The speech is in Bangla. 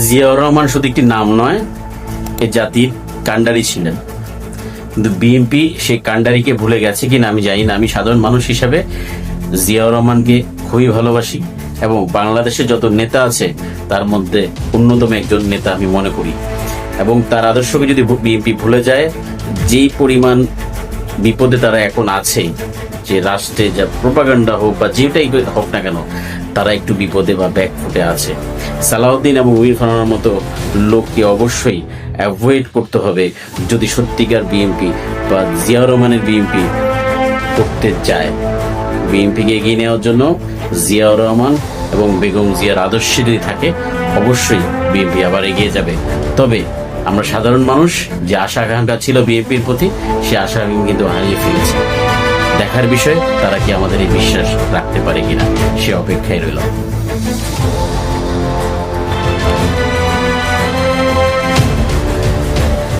জিয়াউর রহমান শুধু একটি নাম নয়, এ জাতির কাণ্ডারি ছিলেন। কিন্তু বিএনপি সেই কাণ্ডারিকে ভুলে গেছে কিনা আমি জানি না। আমি সাধারণ মানুষ হিসাবে জিয়াউর রহমানকে খুবই ভালোবাসি এবং বাংলাদেশে যত নেতা আছে, তার মধ্যে অন্যতম একজন নেতা আমি মনে করি। এবং তার আদর্শকে যদি বিএনপি ভুলে যায়, যেই পরিমাণ বিপদে তারা এখন আছে যে রাষ্ট্রে যা প্রোপাগান্ডা হোক বা যেটাই হোক না কেন, তারা একটু বিপদে বা ব্যাকফুটে আছে। সালাউদ্দিন এবং উইর ফানার মতো লোককে অবশ্যই অ্যাভয়েড করতে হবে যদি সত্যিকার বিএনপি বা জিয়াউর রহমানের বিএনপি করতে চায়। বিএনপিকে এগিয়ে নেওয়ার জন্য জিয়াউর রহমান এবং বেগম জিয়ার আদর্শে যদি থাকে, অবশ্যই বিএনপি আবার এগিয়ে যাবে। তবে আমরা সাধারণ মানুষ যে আশা আকাঙ্ক্ষা ছিল বিএনপির প্রতি, সে আশা কিন্তু হারিয়ে ফেলেছি। দেখার বিষয় তারা কি আমাদের এই বিশ্বাস রাখতে পারে কিনা সে অপেক্ষায় রইল।